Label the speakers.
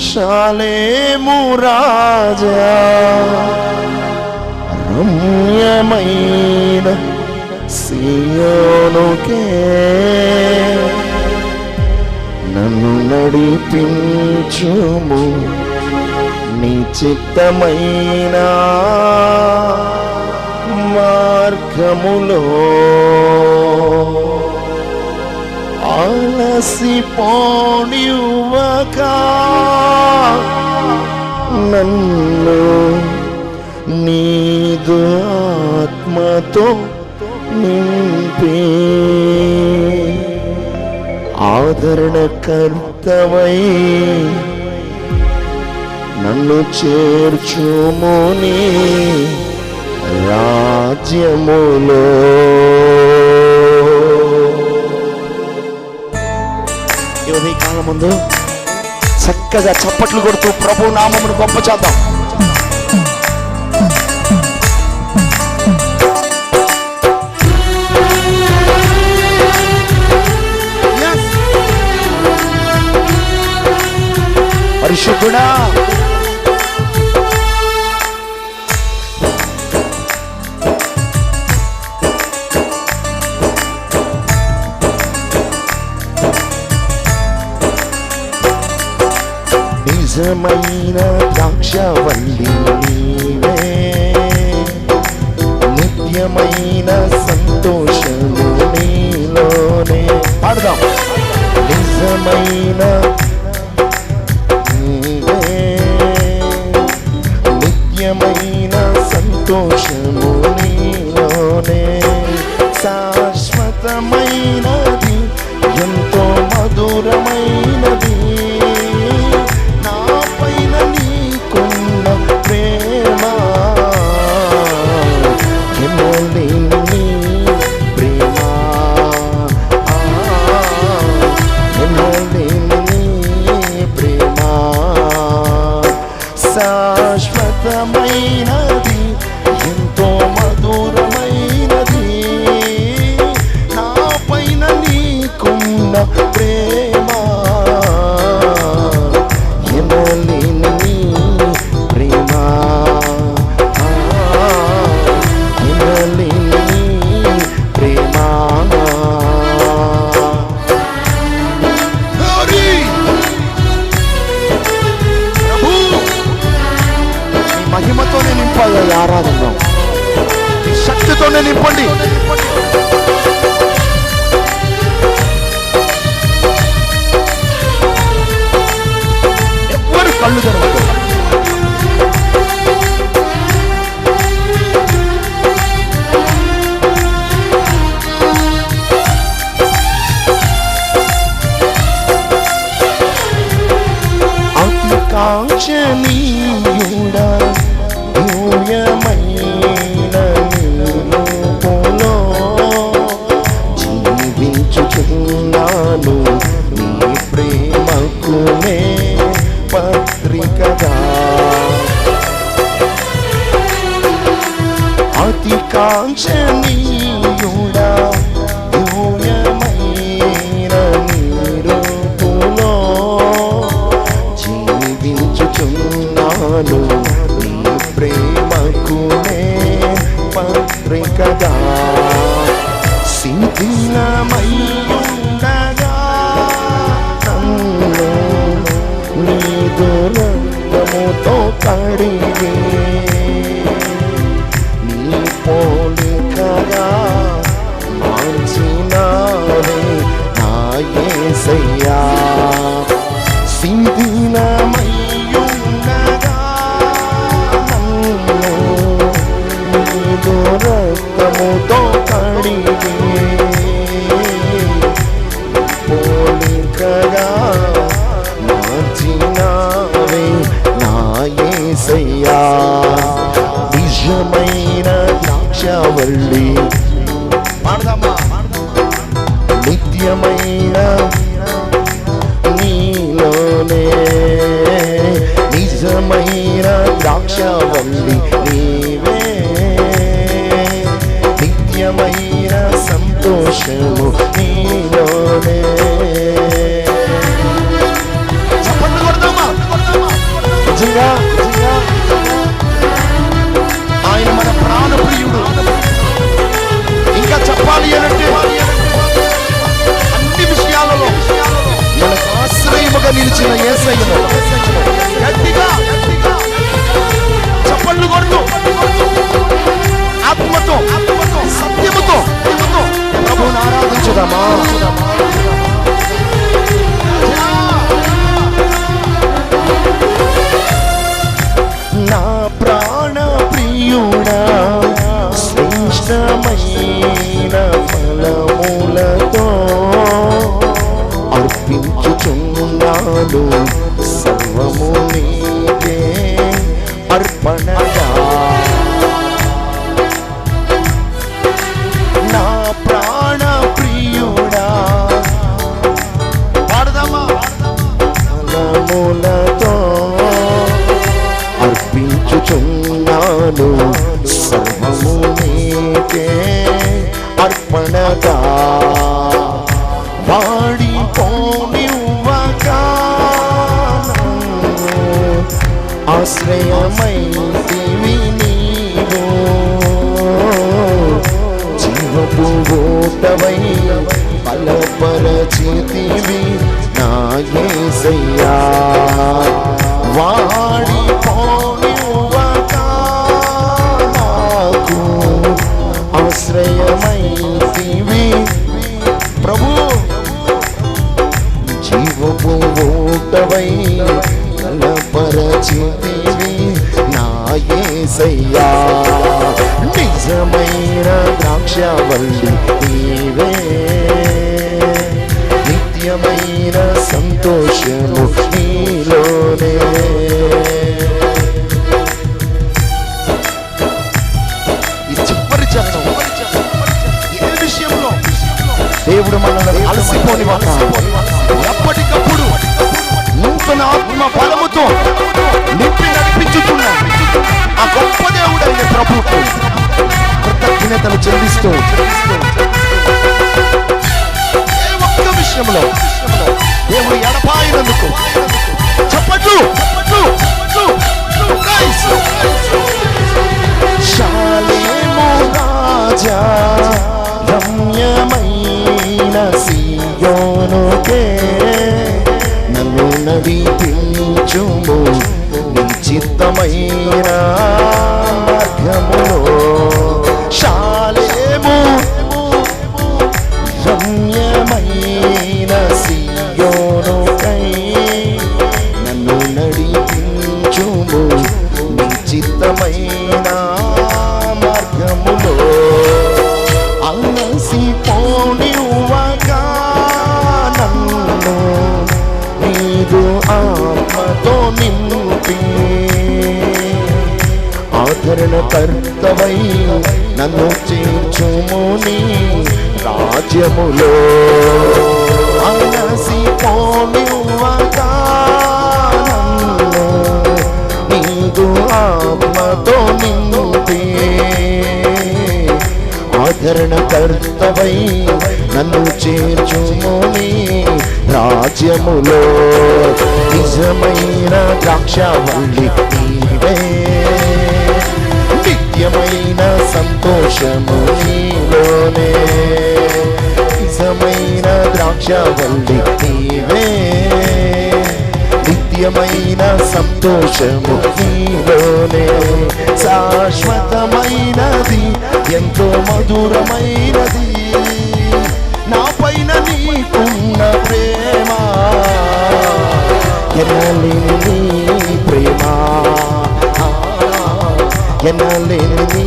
Speaker 1: శాలేము రాజా. రమ్యమైన సియోనుకే నన్ను నడిపించుము నీ చిత్తమైన మార్గములో. ఆలసిపోనివ్వక నన్ను నీదు ఆత్మతో నింపే. ఆదరణకర్తవై నన్ను చేర్చుముని రాజ్యములో. ఈ ఉదయకాలం ముందు చక్కగా చప్పట్లు కొడుతూ ప్రభు నామమును గొప్ప చేద్దాం. పరిశుద్ధుడా నిజమైన ద్రాక్షవల్లి. మహిమతోనే ఆరాధన మీ శక్తితోనే నింపండి. ఎవ్వరు కళ్ళు తెరవద్దు జీవించుచున్నాను నీ ప్రేమకునే పత్రికగా. శిథిలమయ్యుండగా నన్ను నీదు రక్తముతో కడిగే వల్లి నీవే. నిత్యమైన సంతోషము నీలోనే. నిజంగా ఆయన మన ప్రాణప్రియుడు. ఇంకా చెప్పాలి అనంటే అన్ని విషయాలలో మనకు ఆశ్రయముగా నిలిచిన ఏసయ్యను ప్రభువుని ఆరాధించుదామా నా ప్రాణ ప్రియుడా శ్రేష్టమైన ఆశ్రయమైతివి నీవు. జీవపు ఓటవై బలపరచితివి నా ద్రాక్షవల్లి నీవే. నిత్యమైన సంతోషము నీలోనే. దేవుడు మనల్ని అలసిపోని ఎప్పటికప్పుడు నూతన ఆత్మ బలముతో నింపి నడిపించుతున్నాడు. ఆ గొప్ప దేవుడైన ప్రభుత్వం కృతజ్ఞతలు చెల్లిస్తూ. ఒక్క విషయంలో దేవుడు ఎడపాయినందుకు చెప్పట్లు శాలేము రాజా రమ్యమైన సియోనుకే. నన్ను నడిపించుము నీ చిత్తమైన కర్తవై నన్ను చేర్చుముని రాజ్యములో. అలసి పోనివ్వగా నీదు ఆత్మతో నింపి. ఆదరణ కర్తవై నన్ను చేర్చుముని రాజ్యములో. నిజమైన ద్రాక్షవల్లి నీవే సంతోషము నీలోనే నిజమైన ద్రాక్షవల్లి నీవే. నిత్యమైన సంతోషము నీలోనే శాశ్వతమైనది ఎంతో మధురమైనది. నా పైన నీకున్న ప్రేమ ఎనలేని ప్రేమ. ఎనలేని